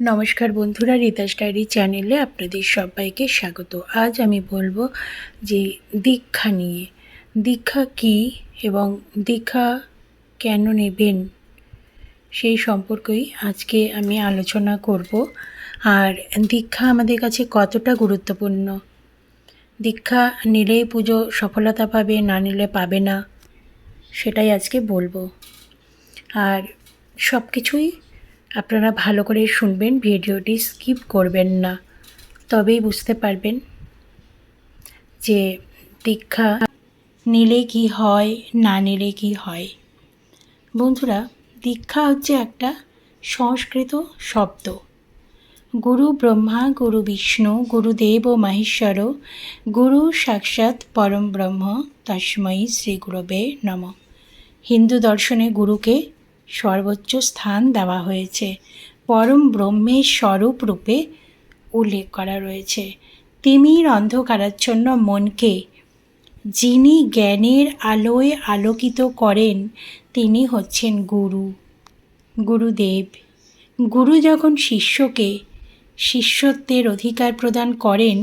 নমস্কার বন্ধুরা রিতাস ডায়েরি চ্যানেলে আপনাদের সবাইকে স্বাগত। আজ আমি বলব যে দীক্ষা নিয়ে। দীক্ষা কি এবং দীক্ষা কেন নেবেন সেই সম্পর্কেই আজকে আমি আলোচনা করব। আর দীক্ষা আমাদের কাছে কতটা গুরুত্বপূর্ণ? দীক্ষা নিলেই পুজো সফলতা পাবে, না নিলে পাবে না, সেটাই আজকে বলব। আর সব কিছুই আপনারা ভালো করে শুনবেন, ভিডিওটি স্কিপ করবেন না। তবেই বুঝতে পারবেন যে দীক্ষা নিলে কি হয়, না নিলে কি হয়। বন্ধুরা, দীক্ষা হচ্ছে একটা সংস্কৃত শব্দ। গুরু ব্রহ্মা, গুরু বিষ্ণু গুরুদেব ও মাহেশ্বর গুরু সাক্ষাৎ পরম ব্রহ্ম, তস্মৈ শ্রী গুরবে নম। হিন্দু দর্শনে গুরুকে সর্বোচ্চ স্থান দেওয়া হয়েছে। পরম ব্রহ্মের স্বরূপ রূপে উল্লেখ করা রয়েছে। তিমির অন্ধকারাচ্ছন্ন মনকে যিনি জ্ঞানের আলোয় আলোকিত করেন, তিনি হচ্ছেন গুরু, গুরুদেব। গুরু যখন শিষ্যকে শিষ্যত্বের অধিকার প্রদান করেন,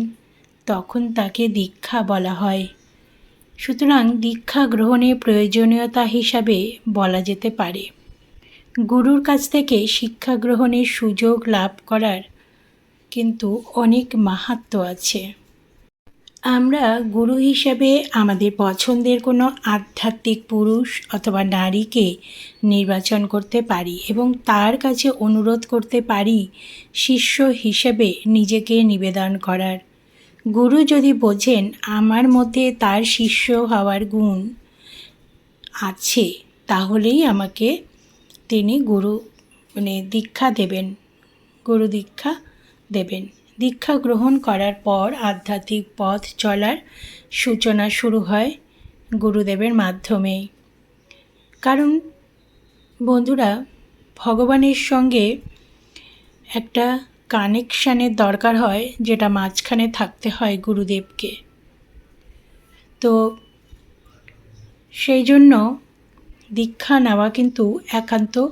তখন তাকে দীক্ষা বলা হয়। সুতরাং দীক্ষা গ্রহণের প্রয়োজনীয়তা হিসাবে বলা যেতে পারে। গুরুর কাছ থেকে শিক্ষা গ্রহণের সুযোগ লাভ করার কিন্তু অনেক মাহাত্ম আছে। আমরা গুরু হিসাবে আমাদের পছন্দের কোনো আধ্যাত্মিক পুরুষ অথবা নারীকে নির্বাচন করতে পারি এবং তার কাছে অনুরোধ করতে পারি শিষ্য হিসেবে নিজেকে নিবেদন করার। গুরু যদি বোঝেন আমার মধ্যে তার শিষ্য হওয়ার গুণ আছে, তাহলেই আমাকে তিনি গুরু মানে দীক্ষা দেবেন, গুরু দীক্ষা দেবেন। দীক্ষা গ্রহণ করার পর আধ্যাত্মিক পথ চলার সূচনা শুরু হয় গুরুদেবের মাধ্যমে কারণ বন্ধুরা, ভগবানের সঙ্গে একটা কানেকশানের দরকার হয়, যেটা মাঝখানে থাকতে হয় গুরুদেবকে। তো সেই জন্য দীক্ষা নেওয়া কিন্তু একান্ত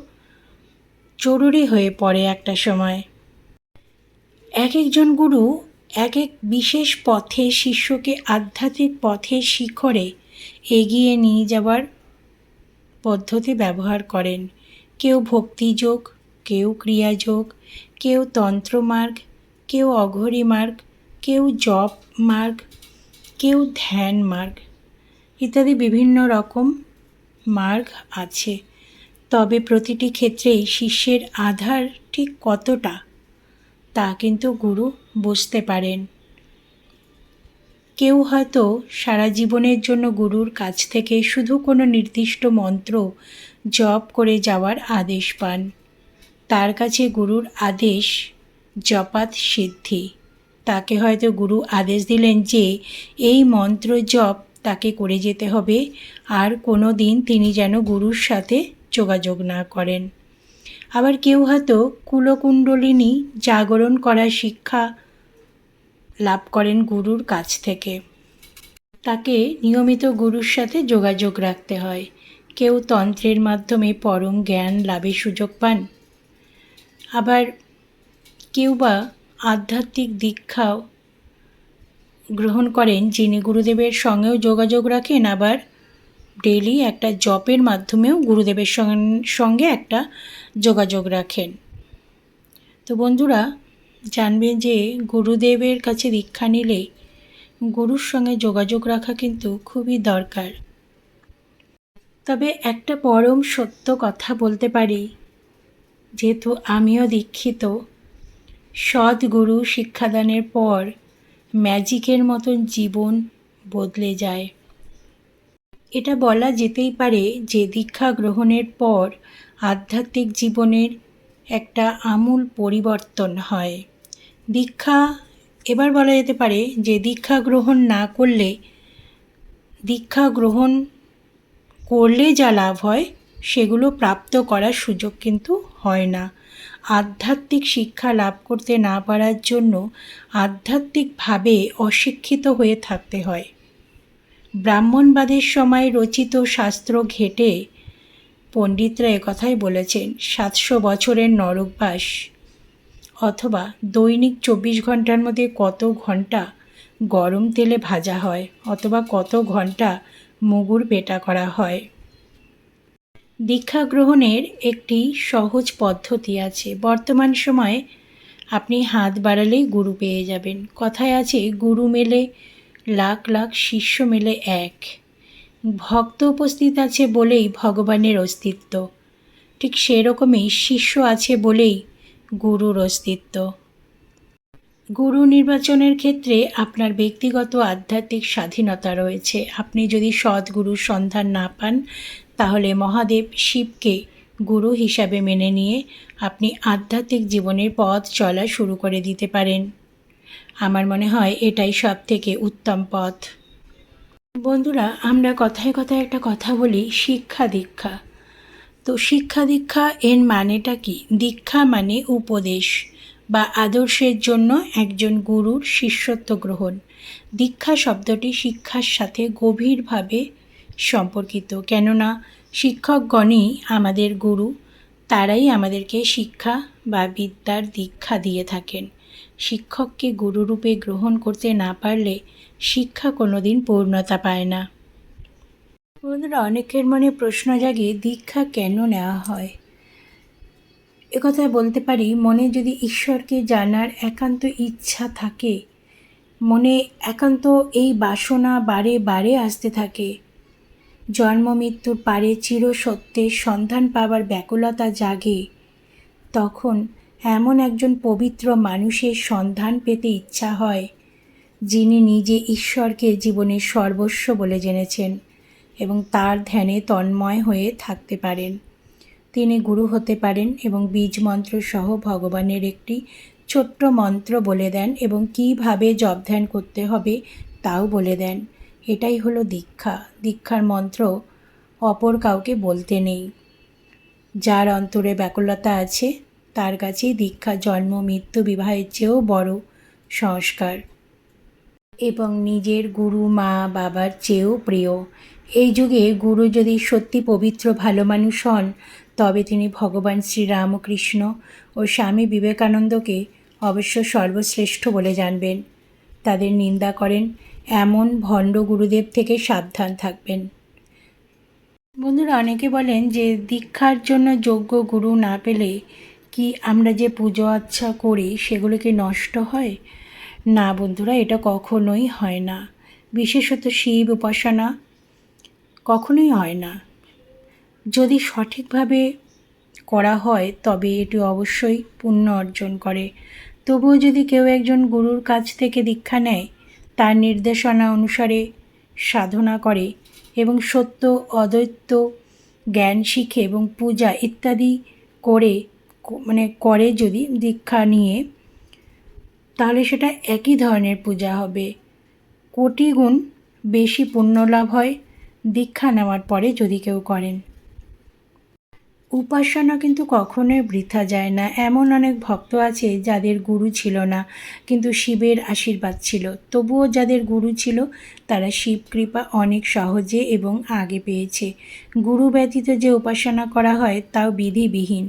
জরুরি হয়ে পড়ে একটা সময়। এক একজন গুরু এক এক বিশেষ পথে শিষ্যকে আধ্যাত্মিক পথের শিখরে এগিয়ে নিয়ে যাওয়ার পদ্ধতি ব্যবহার করেন। কেউ ভক্তিযোগ, কেউ ক্রিয়াযোগ, কেউ তন্ত্রমার্গ, কেউ অঘরী মার্গ কেউ জপ মার্গ কেউ ধ্যান মার্গ ইত্যাদি বিভিন্ন রকম মার্গ আছে। তবে প্রতিটি ক্ষেত্রেই শিষ্যের আধার ঠিক কতটা, তা কিন্তু গুরু বুঝতে পারেন। কেউ হয়তো সারা জীবনের জন্য গুরুর কাছ থেকে শুধু কোনো নির্দিষ্ট মন্ত্র জপ করে যাওয়ার আদেশ পান। তার কাছে গুরুর আদেশ, জপাত সিদ্ধি। তাকে হয়তো গুরু আদেশ দিলেন যে, এই মন্ত্র জপ তাকে করে যেতে হবে আর কোনো দিন তিনি যেন গুরুর সাথে যোগাযোগ না করেন। আবার কেউ হয়তো কুলকুণ্ডলিনী জাগরণ করার শিক্ষা লাভ করেন গুরুর কাছ থেকে। তাকে নিয়মিত গুরুর সাথে যোগাযোগ রাখতে হয়। কেউ তন্ত্রের মাধ্যমে পরম জ্ঞান লাভের সুযোগ পান। আবার কেউ বা আধ্যাত্মিক দীক্ষাও গ্রহণ করেন, যিনি গুরুদেবের সঙ্গেও যোগাযোগ রাখেন, আবার ডেলি একটা জপের মাধ্যমেও গুরুদেবের সঙ্গে একটা যোগাযোগ রাখেন। তো বন্ধুরা, জানবেন যে গুরুদেবের কাছে দীক্ষা নিলে গুরুর সঙ্গে যোগাযোগ রাখা কিন্তু খুবই দরকার। তবে একটা পরম সত্য কথা বলতে পারি, যেহেতু আমিও দীক্ষিত সৎ গুরু শিক্ষাদানের পর ম্যাজিকের মতন জীবন বদলে যায়। এটা বলা যেতেই পারে যে দীক্ষা গ্রহণের পর আধ্যাত্মিক জীবনের একটা আমূল পরিবর্তন হয়। দীক্ষা, এবার বলা যেতে পারে যে দীক্ষা গ্রহণ না করলে, দীক্ষা গ্রহণ করলে যা লাভ হয় সেগুলো প্রাপ্ত করার সুযোগ কিন্তু হয় না। আধ্যাত্মিক শিক্ষা লাভ করতে না পারার জন্য আধ্যাত্মিকভাবে অশিক্ষিত হয়ে থাকতে হয়। ব্রাহ্মণবাদের সময় রচিত শাস্ত্র ঘেটে পণ্ডিতরা একথাই বলেছেন, সাতশো বছরের নরকবাস অথবা দৈনিক চব্বিশ ঘণ্টার মধ্যে কত ঘণ্টা গরম তেলে ভাজা হয় অথবা কত ঘণ্টা মুগুর পেটা করা হয়। দীক্ষা গ্রহণের একটি সহজ পদ্ধতি আছে। বর্তমান সময়ে আপনি হাত বাড়ালেই গুরু পেয়ে যাবেন। কথায় আছে, গুরু মেলে, লাখ লাখ শিষ্য মেলে এক। ভক্ত উপস্থিত আছে বলেই ভগবানের অস্তিত্ব। ঠিক সেরকমই শিষ্য আছে বলেই গুরুর অস্তিত্ব। গুরু নির্বাচনের ক্ষেত্রে আপনার ব্যক্তিগত আধ্যাত্মিক স্বাধীনতা রয়েছে। আপনি যদি সৎগুরুর সন্ধান না পান তাহলে মহাদেব শিবকে গুরু হিসাবে মেনে নিয়ে আপনি আধ্যাত্মিক জীবনের পথ চলা শুরু করে দিতে পারেন। আমার মনে হয় এটাই সব থেকে উত্তম পথ। বন্ধুরা, আমরা কথায় কথায় একটা কথা বলি, শিক্ষা দীক্ষা। তো শিক্ষা দীক্ষা এর মানেটা কি? দীক্ষা মানে উপদেশ বা আদর্শের জন্য একজন গুরুর শিষ্যত্ব গ্রহণ। দীক্ষা শব্দটি শিক্ষার সাথে গভীরভাবে সম্পর্কিত। কেননা, শিক্ষকগণই আমাদের গুরু, তারাই আমাদেরকে শিক্ষা বা বিদ্যার দীক্ষা দিয়ে থাকেন। শিক্ষককে গুরুরূপে গ্রহণ করতে না পারলে শিক্ষা কোনোদিন পূর্ণতা পায় না। বন্ধুরা, অনেকের মনে প্রশ্ন জাগে, দীক্ষা কেন নেওয়া হয়? একথা বলতে পারি, মনে যদি ঈশ্বরকে জানার একান্ত ইচ্ছা থাকে, মনে একান্ত এই বাসনা বারে বারে আসতে থাকে জন্ম মৃত্যুর পারে চিরসত্যের সন্ধান পাবার ব্যাকুলতা জাগে। তখন এমন একজন পবিত্র মানুষের সন্ধান পেতে ইচ্ছা হয়, যিনি নিজে ঈশ্বরকে জীবনের সর্বস্ব বলে জেনেছেন এবং তার ধ্যানে তন্ময় হয়ে থাকতে পারেন। তিনি গুরু হতে পারেন এবং বীজ মন্ত্র সহ ভগবানের একটি ছোট্ট মন্ত্র বলে দেন এবং কীভাবে জপ ধ্যান করতে হবে তাও বলে দেন। এটাই হলো দীক্ষা। দীক্ষার মন্ত্র অপর কাউকে বলতে নেই। যার অন্তরে ব্যাকুলতা আছে, তার কাছেই দীক্ষা জন্ম, মৃত্যু, বিবাহের চেয়েও বড় সংস্কার। এবং নিজের গুরু, মা, বাবার চেয়েও প্রিয়। এই যুগে গুরু যদি সত্যি পবিত্র, ভালো মানুষ হন, তবে তিনি ভগবান শ্রীরামকৃষ্ণ ও স্বামী বিবেকানন্দকে অবশ্য সর্বশ্রেষ্ঠ বলে জানবেন। তাদের নিন্দা করেন। এমন ভণ্ড গুরুদেব থেকে সাবধান থাকবেন। বন্ধুরা, অনেকে বলেন যে দীক্ষার জন্য যোগ্য গুরু না পেলে কি আমরা যে পুজো আচ্ছা করি সেগুলো কি নষ্ট হয়? না বন্ধুরা, এটা কখনোই হয় না। বিশেষত শিব উপাসনা কখনোই হয় না। যদি সঠিকভাবে করা হয়, তবে এটি অবশ্যই পুণ্য অর্জন করে। তবুও যদি কেউ একজন গুরুর কাছ থেকে দীক্ষা নেয়, তার নির্দেশনা অনুসারে সাধনা করে এবং সত্য, অদ্বৈত জ্ঞান শিখে এবং পূজা ইত্যাদি করে মানে করে যদি দীক্ষা নিয়ে, তাহলে সেটা একই ধরনের পূজা হবে। কোটি গুণ বেশি পুণ্য লাভ হয় দীক্ষা নেওয়ার পরে যদি কেউ করেন। উপাসনা কিন্তু কখনোই বৃথা যায় না। এমন অনেক ভক্ত আছে যাদের গুরু ছিল না, কিন্তু শিবের আশীর্বাদ ছিল। তবুও যাদের গুরু ছিল, তারা শিব কৃপা অনেক সহজে এবং আগে পেয়েছে। গুরু ব্যতীত যে উপাসনা করা হয়, তাও বিধিবিহীন।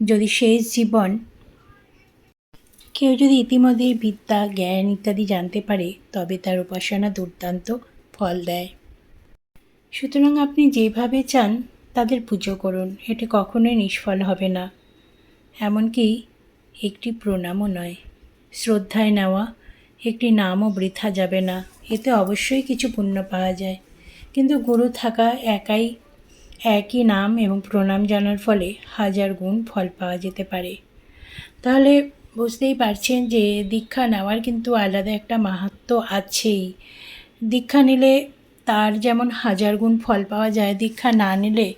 যদি শেষ জীবন কেউ যদি ইতিমধ্যে বিদ্যা, জ্ঞান ইত্যাদি জানতে পারে, তবে তার উপাসনা দুর্দান্ত ফল দেয়। সুতরাং আপনি যেভাবে চান তাদের পুজো করুন এটি কখনোই নিষ্ফল হবে না। এমনকি একটি প্রণামও নয়। শ্রদ্ধায় নেওয়া, একটি নামও বৃথা যাবে না। এতে অবশ্যই কিছু পুণ্য পাওয়া যায়। কিন্তু গুরু থাকা একাই একই নাম এবং প্রণাম জানার ফলে হাজার গুণ ফল পাওয়া যেতে পারে। তাহলে বুঝতেই পারছেন যে দীক্ষা নেওয়ার কিন্তু আলাদা একটা মাহাত্ম আছেই। দীক্ষা নিলে তার যেমন হাজার গুণ ফল পাওয়া যায়, দীক্ষা না নিলে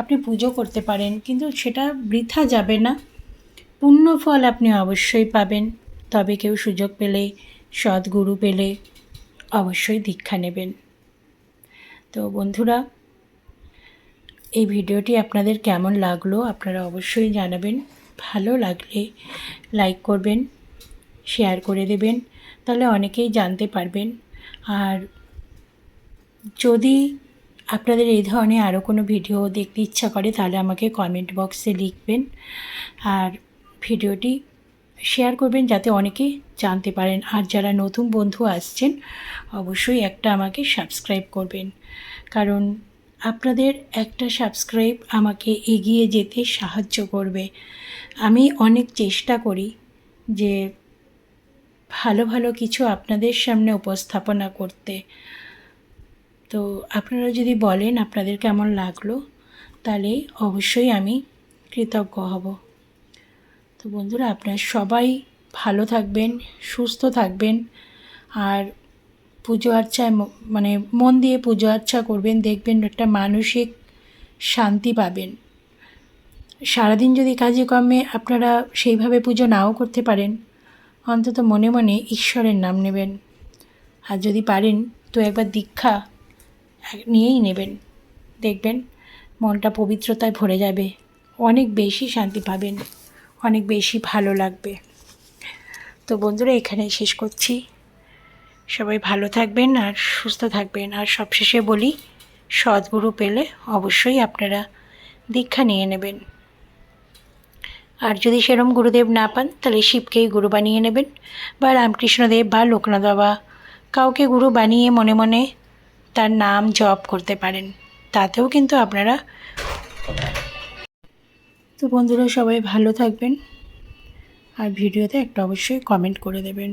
আপনি পুজো করতে পারেন, কিন্তু সেটা বৃথা যাবে না। পূর্ণ ফল আপনি অবশ্যই পাবেন, তবে কেউ সুযোগ পেলে, সদ্গুরু পেলে অবশ্যই দীক্ষা নেবেন। তো বন্ধুরা, এই ভিডিওটি আপনাদের কেমন লাগল আপনারা অবশ্যই জানাবেন। ভালো লাগলে লাইক করবেন, শেয়ার করে দেবেন, তাহলে অনেকেই জানতে পারবেন। আর যদি আপনাদের এই ধরনের আরও কোনো ভিডিও দেখতে ইচ্ছা করে, তাহলে আমাকে কমেন্ট বক্সে লিখবেন। আর ভিডিওটি শেয়ার করবেন যাতে অনেকে জানতে পারেন। আর যারা নতুন বন্ধু আসছেন, অবশ্যই একটা আমাকে সাবস্ক্রাইব করবেন। কারণ আপনাদের একটা সাবস্ক্রাইব আমাকে এগিয়ে যেতে সাহায্য করবে। আমি অনেক চেষ্টা করি যে ভালো ভালো কিছু আপনাদের সামনে উপস্থাপনা করতে। তো আপনারা যদি বলেন আপনাদের কেমন লাগল, তাহলে অবশ্যই আমি কৃতজ্ঞ হব। তো বন্ধুরা, আপনারা সবাই ভালো থাকবেন, সুস্থ থাকবেন, আর পুজো আর্চায় মানে মন দিয়ে পুজো আর্চা করবেন, দেখবেন একটা মানসিক শান্তি পাবেন। সারাদিন যদি কাজে কর্মে আপনারা সেইভাবে পুজো নাও করতে পারেন, অন্তত মনে মনে ঈশ্বরের নাম নেবেন। আর যদি পারেন, তো একবার দীক্ষা নিয়েই নেবেন। দেখবেন, মনটা পবিত্রতায় ভরে যাবে। অনেক বেশি শান্তি পাবেন, অনেক বেশি ভালো লাগবে। তো বন্ধুরা, এখানেই শেষ করছি। সবাই ভালো থাকবেন আর সুস্থ থাকবেন। আর সবশেষে বলি, সদ্গুরু পেলে অবশ্যই আপনারা দীক্ষা নিয়ে নেবেন। আর যদি সেরম গুরুদেব না পান, তাহলে শিবকেই গুরু বানিয়ে নেবেন। বা রামকৃষ্ণদেব বা লোকনাথ বাবা, কাউকে গুরু বানিয়ে মনে মনে তার নাম জপ করতে পারেন। তাতেও কিন্তু আপনারা তো বন্ধুরা সবাই ভালো থাকবেন। আর ভিডিওতে একটা অবশ্যই কমেন্ট করে দেবেন।